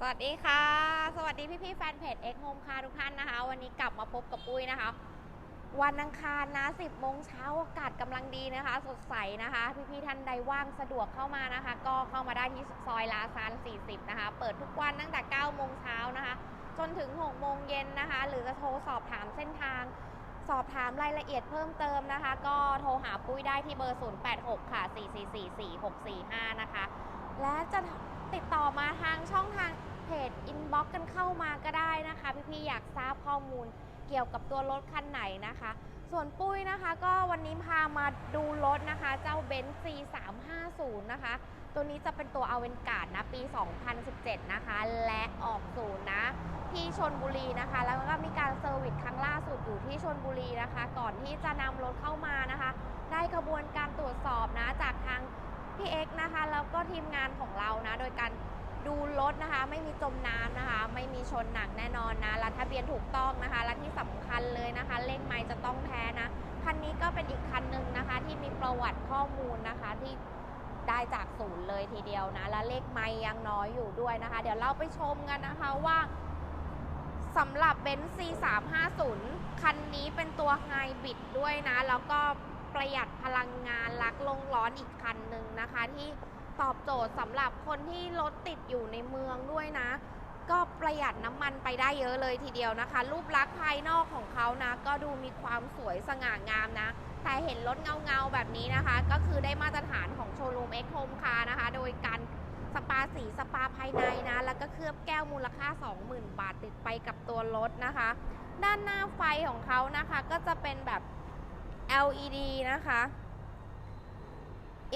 สวัสดีค่ะ สวัสดีพี่พี่ๆแฟนเพจ X Home ค่ะทุกท่านนะคะ วันนี้กลับมาพบกับปุ้ยนะคะ วันอังคารนะ 10โมงเช้าอากาศกำลังดีนะคะ สดใสนะคะพี่พี่ๆท่านใดว่างสะดวกเข้ามานะคะ ก็เข้ามาได้ที่ซอยลาซาน 40 นะคะ เปิดทุกวันตั้งแต่9โมงเช้านะคะ จนถึง6โมงเย็นนะคะ หรือจะโทรสอบถามเส้นทาง สอบถามรายละเอียดเพิ่มเติมนะคะ ก็โทรหาปุ้ยได้ที่เบอร์ 086 ค่ะ 4444645 นะคะ และจะติดต่อมาทางช่องทาง เพจอินบ็อกกันเข้ามาก็ได้นะคะ พี่ๆอยากทราบข้อมูลเกี่ยวกับตัวรถคันไหนนะคะ ส่วนปุ้ยนะคะ ก็วันนี้พามาดูรถนะคะ เจ้าเบนซ์ C350 นะคะ ตัวนี้จะเป็นตัวอเวนการ์ดนะ ปี 2017 นะคะ และออกศูนย์นะ ที่ชนบุรีนะคะ แล้วก็มีการเซอร์วิสครั้งล่าสุดอยู่ที่ชนบุรีนะคะ ก่อนที่จะนำรถเข้ามานะคะ ได้กระบวนการตรวจสอบนะจากทางพี่เอ็กนะคะ แล้วก็ทีมงานของเรานะ โดยการ ดูรถนะคะ ไม่มีจมน้ำนะคะ ไม่มีชนหนักแน่นอนนะและทะเบียนถูกต้องนะคะและที่สำคัญเลยนะคะ เลขไมล์จะต้องแท้นะคันนี้ก็เป็นอีกคันหนึ่งนะคะ ที่มีประวัติข้อมูลนะคะที่ได้จากศูนย์เลยทีเดียวนะ และเลขไมล์ยังน้อยอยู่ด้วยนะคะ เดี๋ยวเราไปชมกันนะคะว่าสำหรับเบนซ์ C350 คันนี้เป็นตัวไฮบริดด้วยนะ แล้วก็ประหยัดพลังงานลักลงร้อนอีกคันหนึ่งนะคะที่ ตอบโจทย์สำหรับคนที่รถติดอยู่ในเมืองด้วยนะ ก็ประหยัดน้ำมันไปได้เยอะเลยทีเดียวนะคะ รูปลักษณ์ภายนอกของเขานะ ก็ดูมีความสวยสง่างามนะ แต่เห็นรถเงาๆแบบนี้นะคะ ก็คือได้มาตรฐานของโชว์รูม X Home Car นะคะ โดยการสปาสีสปาภายในนะ แล้วก็เคลือบแก้วมูลค่า 20,000 บาทติดไปกับตัวรถนะคะ ด้านหน้าไฟของเขานะคะ ก็จะเป็นแบบ LED นะคะ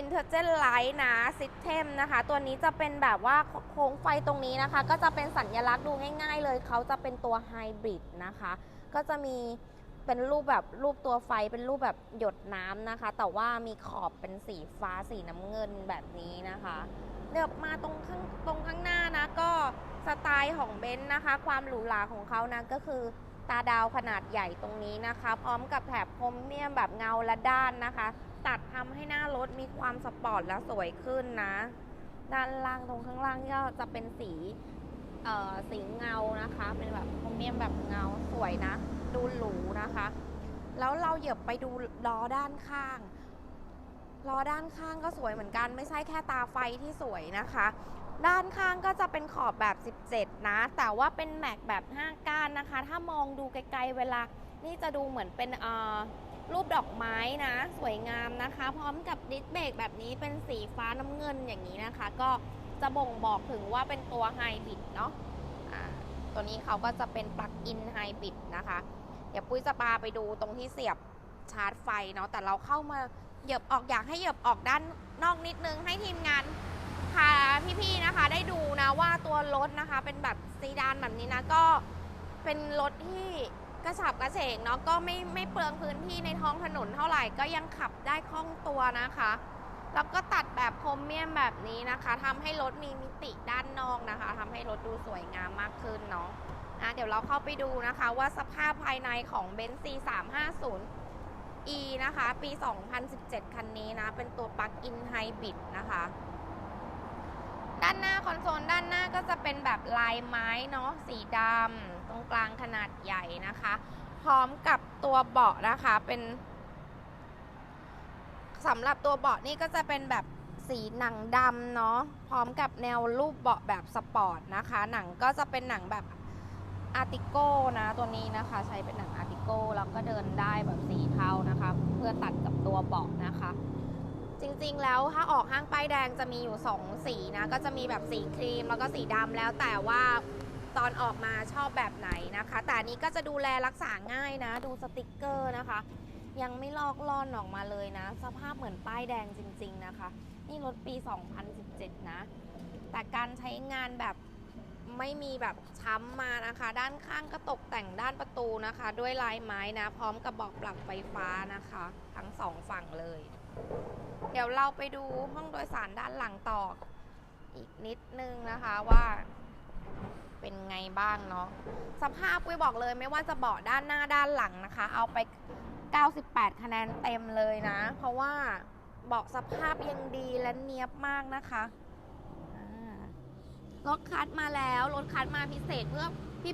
Intelligent Light นะ System นะคะ ตัวนี้จะเป็นแบบว่าโค้งไฟตรงนี้นะคะ ก็จะเป็นสัญลักษณ์ดูง่ายๆเลย เขาจะเป็นตัวไฮบริดนะคะ ก็จะมีเป็นรูปแบบรูปตัวไฟเป็นรูปแบบหยดน้ำนะคะ แต่ว่ามีขอบเป็นสีฟ้าสีน้ำเงินแบบนี้นะคะเดี๋ยวมาตรงข้างตรงข้างหน้านะ ก็สไตล์ของเบนซ์นะคะ ความหรูหราของเขานะก็คือตาดาวขนาดใหญ่ตรงนี้นะคะ พร้อมกับแถบพรมเมียมแบบเงาและด้านนะคะ ตัดทำให้หน้ารถมีความสปอร์ตและสวยขึ้นนะ ด้านล่างตรงข้างล่างก็จะเป็นสีเอ่อสีเงานะคะ เป็นแบบพรมเมียมแบบเงาสวยนะ ดูหรูนะคะ แล้วเราเหยียบไปดูล้อด้านข้างล้อด้านข้างก็สวยเหมือนกัน ไม่ใช่แค่ตาไฟที่สวยนะคะ ด้านข้างก็จะเป็นขอบแบบ 17 นะ แต่ว่าเป็นแม็กแบบ 5 ก้านนะคะ ถ้ามองดูไกลๆเวลานี่จะดูเหมือนเป็นเอ่อ รูปดอกไม้นะ สวยงามนะคะ พร้อมกับดิสเบรกแบบนี้เป็นสีฟ้าน้ำเงินอย่างนี้นะคะ ก็จะบ่งบอกถึงว่าเป็นตัวไฮบริดเนาะตัวนี้เขาก็จะเป็นปลั๊กอินไฮบริดนะคะ เดี๋ยวปุ้ยจะพาไปดูตรงที่เสียบชาร์จไฟเนาะแต่เราเข้ามาเหยียบออกอยากให้เหยียบออกด้านนอกนิดนึงให้ทีมงานพาพี่ๆนะคะได้ดูนะว่าตัวรถนะคะเป็นแบบซีดานแบบนี้นะก็เป็นรถที่ กระฉับกระเฉงเนาะก็ไม่ไม่เปลืองพื้นที่ในท้องถนนเท่าไหร่ก็ยังขับได้คล่องตัวนะคะ แล้วก็ตัดแบบโครเมียมแบบนี้นะคะทำให้รถมีมิติด้านนอกนะคะทำให้รถดูสวยงามมากขึ้นเนาะะเดี๋ยวเราเข้าไปดูนะคะว่าสภาพภายในของ b e n z C350 E นะคะ ปี 2017 คันนี้นะ เป็นตัวปลั๊กอินไฮบริดนะคะ ด้านหน้าคอนโซลด้านหน้าก็จะเป็นแบบลายไม้เนาะสีดำตรงกลางขนาดใหญ่นะคะ พร้อมกับตัวเบาะนะคะเป็นสำหรับตัวเบาะนี่ก็จะเป็นแบบสีหนังดำเนาะพร้อมกับแนวรูปเบาะแบบสปอร์ตนะคะ หนังก็จะเป็นหนังแบบอาร์ติโก้นะตัวนี้นะคะใช้เป็นหนังอาร์ติโก้แล้วก็เดินได้แบบสีเทานะคะ เพื่อตัดกับตัวเบาะนะคะ จริงๆ แล้วถ้าออกห้างป้ายแดงจะมีอยู่ 2 สีนะ ก็จะมีแบบสีครีมแล้วก็สีดำแล้วแต่ว่าตอนออกมาชอบแบบไหนนะคะ แต่นี้ก็จะดูแลรักษาง่ายนะ ดูสติกเกอร์นะคะ ยังไม่ลอกล่อนออกมาเลยนะ สภาพเหมือนป้ายแดงจริง ๆนะคะ นี่รถปี 2017 นะ แต่การใช้งานแบบไม่มีแบบช้ำมานะคะ ด้านข้างก็ตกแต่งด้านประตูนะคะ ด้วยลายไม้นะ พร้อมกับบอกปรับไฟฟ้านะคะ ทั้งสองฝั่งเลย เดี๋ยวเราไปดูห้องโดยสารด้านหลังต่อ อีกนิดนึงนะคะว่าเป็นไงบ้างเนาะสภาพปุ้ยบอกเลยไม่ว่าจะเบาะด้านหน้าด้านหลังนะคะ เอาไป 98 คะแนนเต็มเลยนะ เพราะว่าเบาะสภาพยังดีและเนียบมากนะคะรถคัดมาแล้วรถคัดมาพิเศษเพื่อ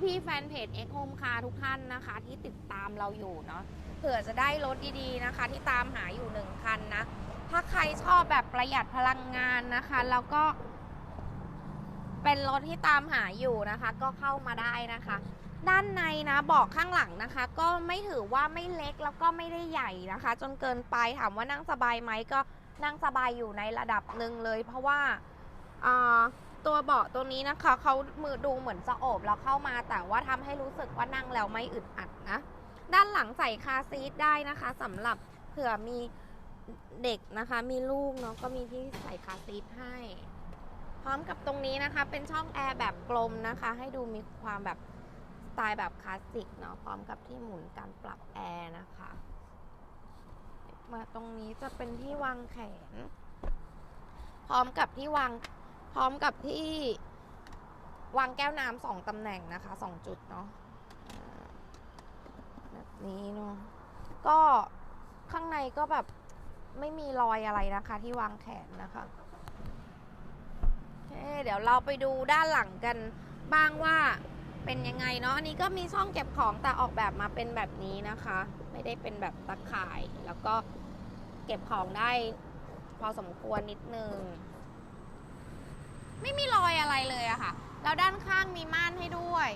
พี่ๆแฟนเพจ X Home Car ทุกท่านนะคะ ที่ติดตามเราอยู่เนาะเผื่อจะได้รถดีๆนะคะ ที่ตามหาอยู่หนึ่งคันนะ ถ้าใครชอบแบบประหยัดพลังงานนะคะ แล้วก็เป็นรถที่ตามหาอยู่นะคะ ก็เข้ามาได้นะคะ ด้านในนะบอกข้างหลังนะคะ ก็ไม่ถือว่าไม่เล็กแล้วก็ไม่ได้ใหญ่นะคะ จนเกินไปถามว่านั่งสบายไหมก็นั่งสบายอยู่ในระดับหนึ่งเลย เพราะว่าอ่า ตัวเบาะตัวนี้นะคะเขามือดูเหมือนจะโอบแล้วเข้ามา แต่ว่าทำให้รู้สึกว่านั่งแล้วไม่อึดอัดนะ ด้านหลังใส่คาซีทได้นะคะสำหรับเผื่อมีเด็กนะคะ มีลูกเนาะก็มีที่ใส่คาซีทให้ พร้อมกับตรงนี้นะคะ เป็นช่องแอร์แบบกลมนะคะ ให้ดูมีความแบบสไตล์แบบคลาสสิกเนาะพร้อมกับที่หมุนการปรับแอร์นะคะ มาตรงนี้จะเป็นที่วางแขน พร้อมกับที่วาง ร้อมกับที่วางแก้วน้ำสองตำแหน่งนะคะสองจุดเนาะแบบนี้เนาะก็ข้างในก็แบบไม่มีรอยอะไรนะคะ ที่วางแขนนะคะโอเคเดี๋ยวเราไปดูด้านหลังกันบ้างว่าเป็นยังไงเนาะอันนี้ก็มีช่องเก็บของแต่ออกแบบมาเป็นแบบนี้นะคะ ไม่ได้เป็นแบบตะข่าย แล้วก็เก็บของได้พอสมควรนิดนึง ไม่มีรอยอะไรเลยอะค่ะ แล้วด้านข้างมีม่านให้ด้วย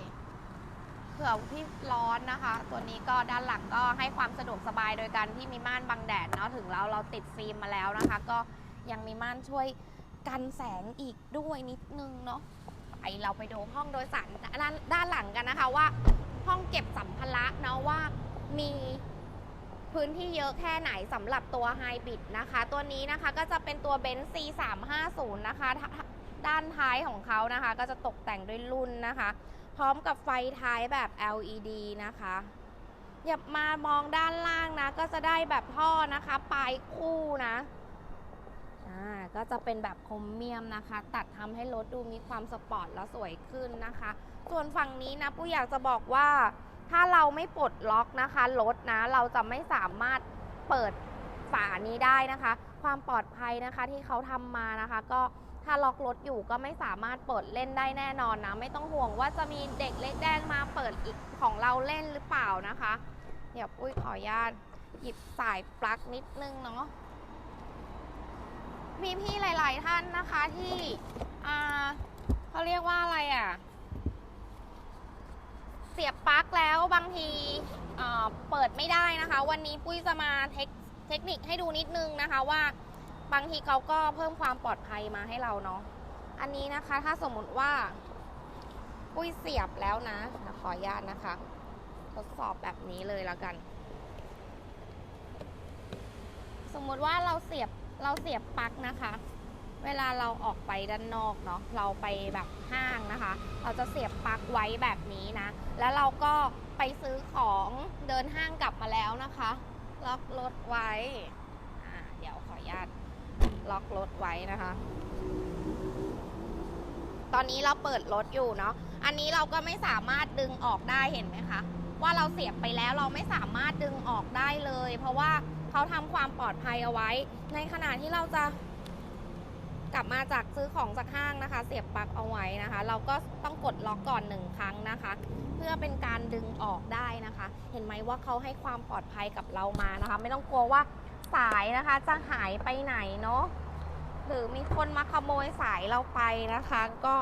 เผื่อที่ร้อนนะคะ ตัวนี้ก็ด้านหลังก็ให้ความสะดวกสบายโดยการที่มีม่านบังแดดเนาะถึงแล้วเราติดฟิล์มมาแล้วนะคะ ก็ยังมีม่านช่วยกันแสงอีกด้วยนิดนึงเนาะไปเราไปดูห้องโดยสารด้านด้านหลังกันนะคะว่า ห้องเก็บสัมภาระเนาะว่ามีพื้นที่เยอะแค่ไหนสำหรับตัวไฮบริดนะคะ ตัวนี้นะคะก็จะเป็นตัวเบนซ์ C350 นะคะ ด้านท้ายของเขานะคะ ก็จะตกแต่งด้วยรุ่นนะคะ พร้อมกับไฟท้ายแบบ LED นะคะอย่ามามองด้านล่างนะ ก็จะได้แบบท่อนะคะปลายคู่นะอ่าก็จะเป็นแบบคมเมียมนะคะ ตัดทำให้รถดูมีความสปอร์ตและสวยขึ้นนะคะ ส่วนฝั่งนี้นะปุ้ยอยากจะบอกว่า ถ้าเราไม่ปลดล็อกนะคะรถนะ เราจะไม่สามารถเปิดฝานี้ได้นะคะ ความปลอดภัยนะคะที่เขาทำมานะคะ ก็ ถ้าล็อกรถอยู่ก็ไม่สามารถเปิดเล่นได้แน่นอนนะ ไม่ต้องห่วงว่าจะมีเด็กเล็กแดงมาเปิดอีกของเราเล่นหรือเปล่านะคะ เดี๋ยวปุ้ยขออนุญาตหยิบสายปลั๊กนิดนึงเนาะมีพี่หลาย ๆ ท่านนะคะที่อ่าเขาเรียกว่าอะไรอะ เสียบปลั๊กแล้วบางทีเปิดไม่ได้นะคะ วันนี้ปุ้ยจะมาเทคเทคนิคให้ดูนิดนึงนะคะว่า บางทีเขาก็เพิ่มความปลอดภัยมาให้เราเนาะ อันนี้นะคะถ้าสมมุติว่าปุ้ยเสียบแล้วนะ ขออนุญาตนะคะ ทดสอบแบบนี้เลยแล้วกัน สมมุติว่าเราเสียบเราเสียบปลั๊กนะคะ เวลาเราออกไปด้านนอกเนาะเราไปแบบห้างนะคะ เราจะเสียบปลั๊กไว้แบบนี้นะ แล้วเราก็ไปซื้อของเดินห้างกลับมาแล้วนะคะ ล็อกรถไว้เดี๋ยวขออนุญาต ล็อกรถไว้นะคะ ตอนนี้เราเปิดรถอยู่เนาะ อันนี้เราก็ไม่สามารถดึงออกได้เห็นไหมคะ ว่าเราเสียบไปแล้วเราไม่สามารถดึงออกได้เลย เพราะว่าเขาทำความปลอดภัยเอาไว้ ในขณะที่เราจะกลับมาจากซื้อของจากห้างนะคะ เสียบปลั๊กเอาไว้นะคะ เราก็ต้องกดล็อกก่อนหนึ่งครั้งนะคะ เพื่อเป็นการดึงออกได้นะคะ เห็นไหมว่าเขาให้ความปลอดภัยกับเรามานะคะ ไม่ต้องกลัวว่า สายนะคะจะหายไปไหนเนาะหรือมีคนมาขโมยสายเราไปนะคะ ก็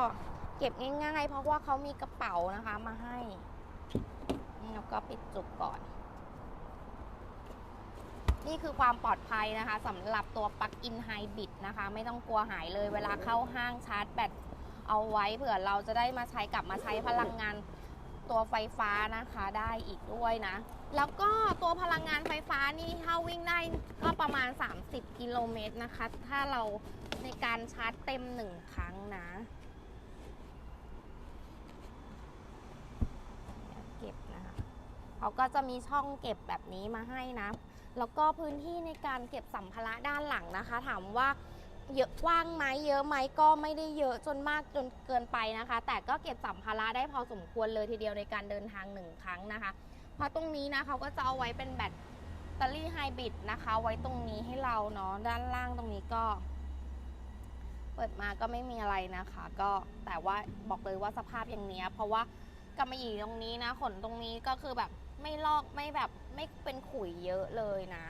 เก็บง่ายๆ เพราะว่าเขามีกระเป๋านะคะมาให้แล้วก็ปิดจุกก่อน นี่คือความปลอดภัยนะคะสำหรับตัวปลั๊กอินไฮบริดนะคะ ไม่ต้องกลัวหายเลยเวลาเข้าห้างชาร์จแบตเอาไว้เผื่อเราจะได้มาใช้กลับมาใช้พลังงานตัวไฟฟ้านะคะได้อีกด้วยนะ แล้วก็ตัวพลังงานไฟฟ้านี่ถ้าวิ่งได้ก็ประมาณ 30 กิโลเมตรนะคะ ถ้าเราในการชาร์จเต็มหนึ่งครั้งนะเก็บนะคะเขาก็จะมีช่องเก็บแบบนี้มาให้นะ แล้วก็พื้นที่ในการเก็บสัมภาระด้านหลังนะคะ ถามว่าเยอะกว้างไหมเยอะไหมก็ไม่ได้เยอะจนมากจนเกินไปนะคะ แต่ก็เก็บสัมภาระได้พอสมควรเลยทีเดียวในการเดินทางหนึ่งครั้งนะคะ เพราะตรงนี้นะเขาก็จะเอาไว้เป็นแบตเตอรี่ไฮบริดนะคะ ไว้ตรงนี้ให้เราเนาะด้านล่างตรงนี้ก็ เปิดมาก็ไม่มีอะไรนะคะ ก็แต่ว่าบอกเลยว่าสภาพอย่างเนี้ย เพราะว่ากำมะหยี่ตรงนี้นะ ขนตรงนี้ก็คือแบบไม่ลอกไม่แบบไม่เป็นขุยเยอะเลยนะ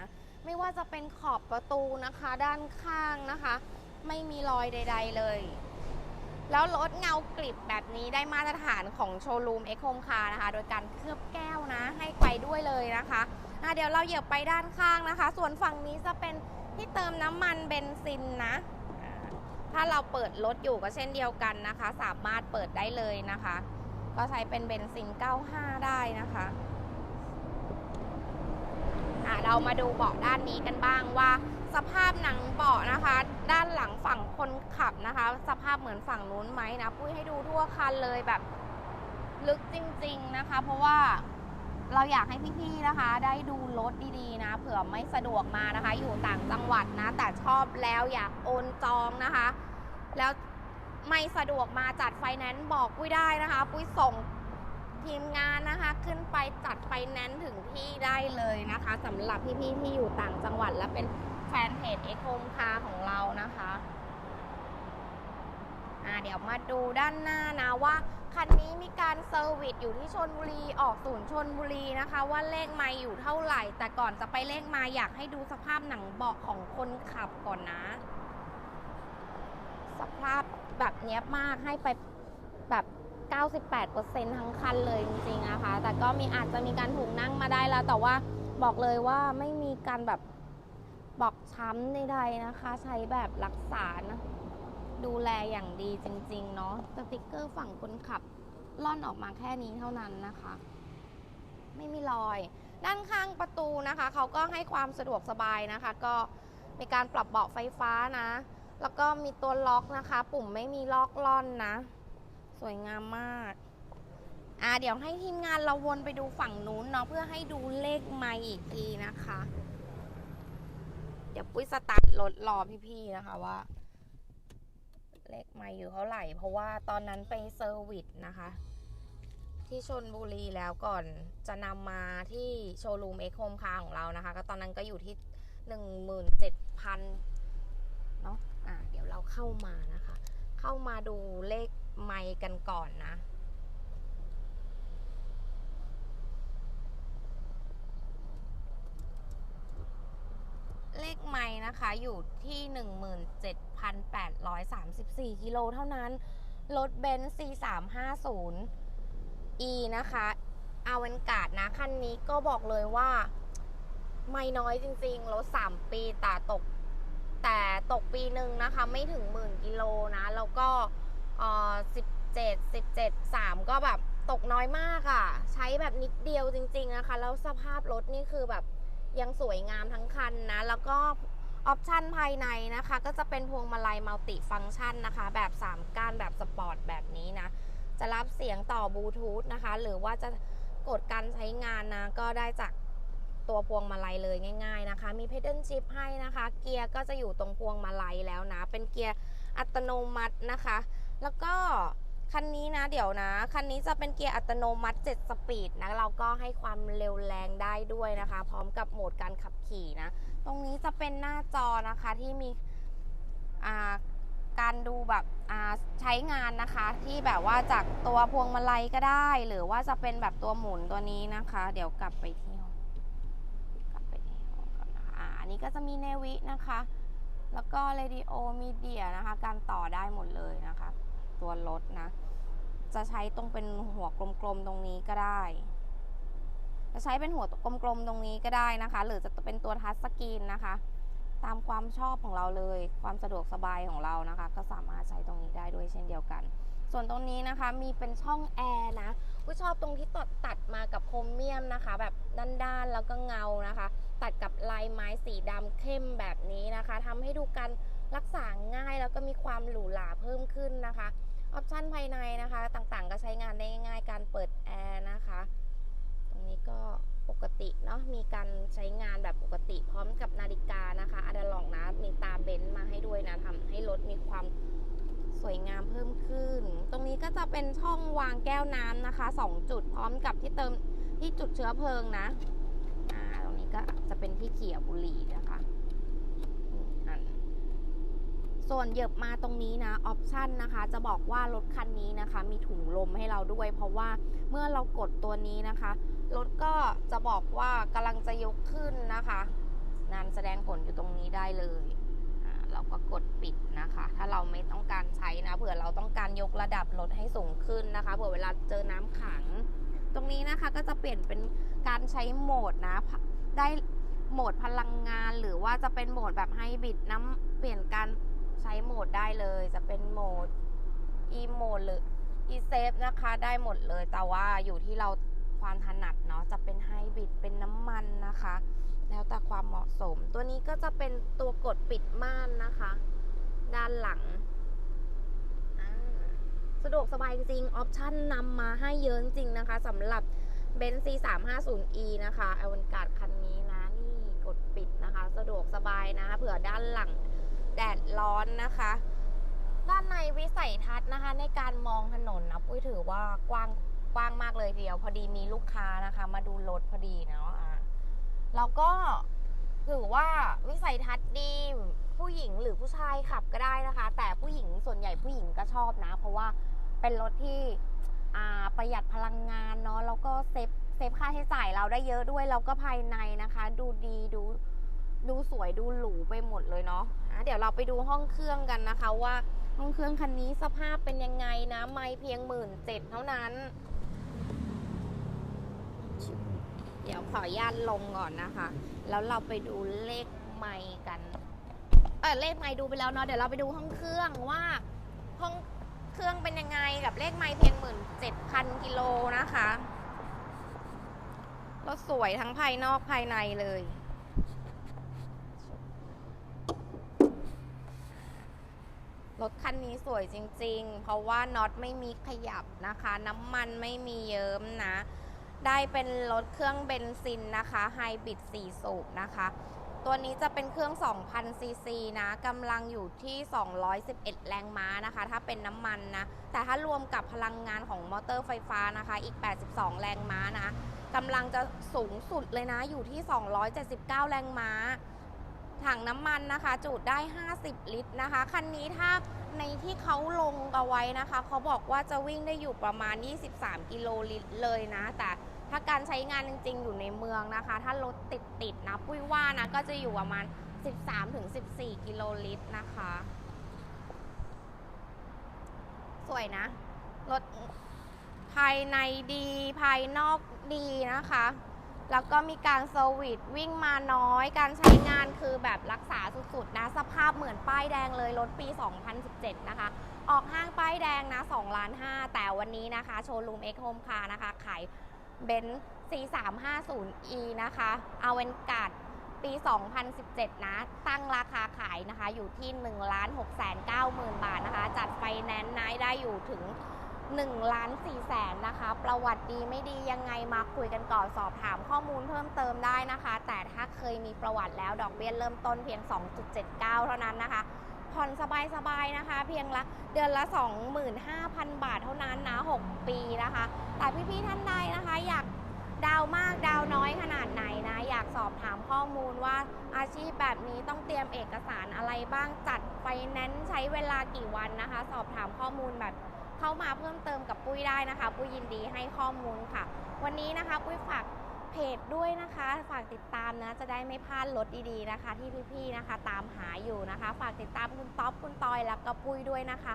ไม่ว่าจะเป็นขอบประตูนะคะ ด้านข้างนะคะ ไม่มีรอยใด ๆ เลย แล้วรถเงากริบแบบนี้ได้มาตรฐานของโชว์รูมเอ็กโฮมคาร์นะคะ โดยการเคลือบแก้วนะ ให้ไปด้วยเลยนะคะะเดี๋ยวเราเหยียบไปด้านข้างนะคะ ส่วนฝั่งนี้จะเป็นที่เติมน้ำมันเบนซินนะ ถ้าเราเปิดรถอยู่ก็เช่นเดียวกันนะคะ สามารถเปิดได้เลยนะคะ ก็ใช้เป็นเบนซิน 95 ได้นะคะอะเรามาดูเบาะด้านนี้กันบ้างว่า สภาพหนังเบาะนะคะ ด้านหลังฝั่งคนขับนะคะ สภาพเหมือนฝั่งนู้นไหมนะปุ้ยให้ดูทั่วคันเลยแบบลึกจริง ๆนะคะ เพราะว่าเราอยากให้พี่ๆนะคะ ได้ดูรถดีๆนะ เผื่อไม่สะดวกมานะคะ อยู่ต่างจังหวัดนะ แต่ชอบแล้วอยากโอนจองนะคะ แล้วไม่สะดวกมาจัดไฟแนนซ์บอกปุ้ยได้นะคะ ปุ้ยส่งทีมงานนะคะ ขึ้นไปจัดไฟแนนซ์ถึงที่ได้เลยนะคะสำหรับพี่ๆที่อยู่ต่างจังหวัดและเป็น ฟนเพจเอ็กโฮมคาของเรานะคะอ่าเดี๋ยวมาดูด้านหน้านะว่าคันนี้มีการเซอร์วิสอยู่ที่ชนบุรีออกศูนย์ชนบุรีนะคะ ว่าเลขไม่อยู่เท่าไหร่ แต่ก่อนจะไปเลขมาอยากให้ดูสภาพหนังเบาะของคนขับก่อนนะ สภาพแบบเนี้ยมากให้ไปแบบ 98%ทั้งคันเลยจริงๆนะคะ แต่ก็มีอาจจะมีการถูกนั่งมาได้แล้ว แต่ว่าบอกเลยว่าไม่มีการแบบ บอกช้ำใดๆนะคะ ใช้แบบรักษานะดูแลอย่างดีจริง ๆ เนาะสติกเกอร์ฝั่งคนขับล่อนออกมาแค่นี้เท่านั้นนะคะ ไม่มีรอย ด้านข้างประตูนะคะ เขาก็ให้ความสะดวกสบายนะคะ ก็มีการปรับเบาะไฟฟ้านะ แล้วก็มีตัวล็อกนะคะ ปุ่มไม่มีล็อกล่อนนะ สวยงามมาก อ่าเดี๋ยวให้ทีมงานเราวนไปดูฝั่งนู้นเนาะเพื่อให้ดูเลขไมค์อีกทีนะคะ เดี๋ยวปุ้ยสตาร์ทรถรอพี่ๆนะคะว่า เลขไมค์อยู่เท่าไหร่ เพราะว่าตอนนั้นไปเซอร์วิสนะคะ ที่ชนบุรีแล้วก่อนจะนำมาที่โชว์รูมเอ็กโฮมคาของเรานะคะ ก็ตอนนั้นก็อยู่ที่17,000เจ็ดพันเนาะอ่าเดี๋ยวเราเข้ามานะคะ เข้ามาดูเลขไมค์กันก่อนนะ เลขไมค์นะคะอยู่ที่ 17,834 กิโลเท่านั้น รถเบนซ์ C350 E นะคะอาเวนการ์ดนะคันนี้ก็บอกเลยว่า ไม่น้อยจริงๆ รถ 3 ปีแต่ตกแต่ตกปีหนึ่งนะคะ ไม่ถึงหมื่นกิโลนะ แล้วก็เอ่อ17 17 3 ก็แบบตกน้อยมากอะ่ะ ใช้แบบนิดเดียวจริง ๆ นะคะ แล้วสภาพรถนี่คือแบบ ยังสวยงามทั้งคันนะ แล้วก็ออปชันภายในนะคะ ก็จะเป็นพวงมาลัยมัลติฟังชันนะคะ แบบ 3ก้านแบบสปอร์ตแบบนี้นะ จะรับเสียงต่อบลูทูธนะคะ หรือว่าจะกดการใช้งานนะ ก็ได้จากตัวพวงมาลัยเลยง่าย ๆนะคะ มีเพด a ลชิพให้นะคะ เกียร์ก็จะอยู่ตรงพวงมาลัยแล้วนะ เป็นเกียร์อัตโนมัตินะคะ แล้วก็ คันนี้นะเดี๋ยวนะ คันนี้จะเป็นเกียร์อัตโนมัติ 7 สปีดนะ เราก็ให้ความเร็วแรงได้ด้วยนะคะ พร้อมกับโหมดการขับขี่นะ ตรงนี้จะเป็นหน้าจอนะคะที่มีการดูแบบใช้งานนะคะ ที่แบบว่าจากตัวพวงมาลัยก็ได้ หรือว่าจะเป็นแบบตัวหมุนตัวนี้นะคะ เดี๋ยวกลับไปที่ห้องกลับไปที่ห้องก่อนนะคะอ่าอันนี้ก็จะมีเนวินะคะ แล้วก็เรดิโอมีเดียนะคะ การต่อได้หมดเลยนะคะ ตัวรถนะ จะใช้ตรงเป็นหัวกลมๆตรงนี้ก็ได้ จะใช้เป็นหัวกลมๆตรงนี้ก็ได้นะคะ หรือจะเป็นตัวทัชสกรีนนะคะ ตามความชอบของเราเลย ความสะดวกสบายของเรานะคะ ก็สามารถใช้ตรงนี้ได้ด้วยเช่นเดียวกัน ส่วนตรงนี้นะคะมีเป็นช่องแอร์นะผู้ชอบตรงที่ตัดตัดมากับโครเมียมนะคะ แบบด้านๆแล้วก็เงานะคะ ตัดกับลายไม้สีดำเข้มแบบนี้นะคะทำให้ดูการรักษาง่ายแล้วก็มีความหรูหราเพิ่มขึ้นนะคะ ออปชันภายในนะคะ ต่างๆ ก็ใช้งานได้ง่ายๆ การเปิดแอร์นะคะ ตรงนี้ก็ปกติเนาะมีการใช้งานแบบปกติพร้อมกับนาฬิกานะคะอะดาลองนะมีตาเบนซ์มาให้ด้วยนะทำให้รถมีความสวยงามเพิ่มขึ้น ตรงนี้ก็จะเป็นช่องวางแก้วน้ำนะคะ 2 จุดพร้อมกับที่เติมที่จุดเชื้อเพลิงนะ อ่า ตรงนี้ก็จะเป็นที่เขี่ยบุหรี่นะคะอืมอัน ส่วนเหยียบมาตรงนี้นะออปชันนะคะ จะบอกว่ารถคันนี้นะคะ มีถุงลมให้เราด้วย เพราะว่าเมื่อเรากดตัวนี้นะคะรถก็จะบอกว่ากำลังจะยกขึ้นนะคะนานแสดงผลอยู่ตรงนี้ได้เลยเราก็กดปิดนะคะ ถ้าเราไม่ต้องการใช้นะเผื่อเราต้องการยกระดับรถให้สูงขึ้นนะคะเผื่อเวลาเจอน้ำขัง ตรงนี้นะคะก็จะเปลี่ยนเป็นการใช้โหมดนะได้โหมดพลังงานหรือว่าจะเป็นโหมดแบบไฮบริดน้ำเปลี่ยนการ ใช้โหมดได้เลยจะเป็นโหมด e โหมดหรือ e safe นะคะได้หมดเลย แต่ว่าอยู่ที่เราความถนัดเนาะจะเป็นไฮบริดเป็นน้ำมันนะคะ แล้วแต่ความเหมาะสม ตัวนี้ก็จะเป็นตัวกดปิดม่านนะคะ ด้านหลังสะดวกสบายจริงออปชั่นนำมาให้เยอะจริงนะคะสำหรับเบนซ์ C350e นะคะอวันการ์ดคันนี้นะ นี่กดปิดนะคะ สะดวกสบายนะ เผื่อด้านหลัง แดดร้อนนะคะ ด้านในวิสัยทัศน์นะคะ ในการมองถนนนะปุ้ยถือว่ากว้างกว้างมากเลยเดียว พอดีมีลูกค้านะคะ มาดูรถพอดีเนาะอะแล้วก็ถือว่าวิสัยทัศน์ดีผู้หญิงหรือผู้ชายขับก็ได้นะคะ แต่ผู้หญิงส่วนใหญ่ผู้หญิงก็ชอบนะ เพราะว่าเป็นรถที่ประหยัดพลังงานเนาะแล้วก็เซฟเซฟค่าใช้จ่ายเราได้เยอะด้วยแล้วก็ภายในนะคะ ดูดีดู ดูสวยดูหรูไปหมดเลยเนาะะเดี๋ยวเราไปดูห้องเครื่องกันนะคะว่าห้องเครื่องคันนี้สภาพเป็นยังไงนะ ไม่เพียงหมื่นเจ็ดเท่านั้น เดี๋ยวขออนุญาตลงก่อนนะคะ แล้วเราไปดูเลขไมค์กัน เออเลขไมค์ดูไปแล้วเนาะ เดี๋ยวเราไปดูห้องเครื่องว่าห้องเครื่องเป็นยังไงกับเลขไมค์เพียงหมื่นเจ็ดพันกิโลนะคะรถสวยทั้งภายนอกภายในเลย รถคันนี้สวยจริง ๆ เพราะว่าน็อตไม่มีขยับนะคะ น้ำมันไม่มีเยิ้มนะ ได้เป็นรถเครื่องเบนซินนะคะไฮบริด4 สูบนะคะ ตัวนี้จะเป็นเครื่อง 2,000 ซีซีนะกำลังอยู่ที่ 211 แรงม้านะคะ ถ้าเป็นน้ำมันนะ แต่ถ้ารวมกับพลังงานของมอเตอร์ไฟฟ้านะคะ อีก 82 แรงม้านะกำลังจะสูงสุดเลยนะอยู่ที่ 279 แรงม้า ถังน้ำมันนะคะ จุได้ 50 ลิตรนะคะ คันนี้ถ้าในที่เขาลงเอาไว้นะคะ เขาบอกว่าจะวิ่งได้อยู่ประมาณ 23 กิโลลิตรเลยนะ แต่ถ้าการใช้งานจริง ๆ อยู่ในเมืองนะคะ ถ้ารถติดติดๆนะปุ้ยว่านะก็จะอยู่ประมาณ 13-14 กิโลลิตรนะคะ สวยนะ รถภายในดีภายนอกดีนะคะ แล้วก็มีการเซอร์วิสวิ่งมาน้อย การใช้งานคือแบบรักษาสุดๆนะ สภาพเหมือนป้ายแดงเลยรถปี 2017 นะคะ ออกห้างป้ายแดงนะ2ล้าน5แต่วันนี้นะคะ โชว์รูม X Home Car นะคะ ขายเบนซ์ C350e นะคะเอาเวนการ์ดปี 2017 นะ ตั้งราคาขายนะคะ อยู่ที่ 1 6 9 0 0 0 0 บาทนะคะ จัดไฟแนนซ์นได้อยู่ถึง 1ล้าน4แสนนะคะ ประวัติดีไม่ดียังไงมาคุยกันก่อนสอบถามข้อมูลเพิ่มเติมได้นะคะ แต่ถ้าเคยมีประวัติแล้วดอกเบี้ยเริ่มต้นเพียง 2.79 เท่านั้นนะคะ ผ่อนสบายๆนะคะ เพียงละเดือนละ 25,000 บาทเท่านั้นนะ 6 ปีนะคะ แต่พี่ๆท่านใดนะคะ อยากดาวมากดาวน้อยขนาดไหนนะ อยากสอบถามข้อมูลว่าอาชีพแบบนี้ต้องเตรียมเอกสารอะไรบ้างจัดไฟแนนซ์ใช้เวลากี่วันนะคะ สอบถามข้อมูลแบบ เข้ามาเพิ่มเติมกับปุ้ยได้นะคะ ปุ้ยยินดีให้ข้อมูลค่ะ วันนี้นะคะ ปุ้ยฝากเพจด้วยนะคะ ฝากติดตามนะ จะได้ไม่พลาดรถดีๆนะคะ ที่พี่ๆนะคะ ตามหาอยู่นะคะ ฝากติดตามคุณต๊อปคุณตอยแล้วก็ปุ้ยด้วยนะคะ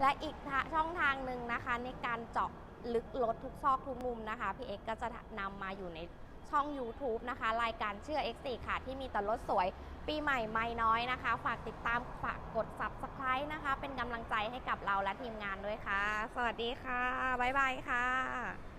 และอีกช่องทางหนึ่งนะคะ ในการเจาะลึกรถทุกซอกทุกมุมนะคะพี่เอ็กก็จะนำมาอยู่ในช่อง YouTube นะคะ รายการเชื่อ X4 ค่ะ ที่มีแต่รถสวย ปีใหม่ไม่น้อยนะคะ ฝากติดตามฝากกด Subscribe นะคะ เป็นกำลังใจให้กับเราและทีมงานด้วยค่ะ สวัสดีค่ะ บ๊ายบายค่ะ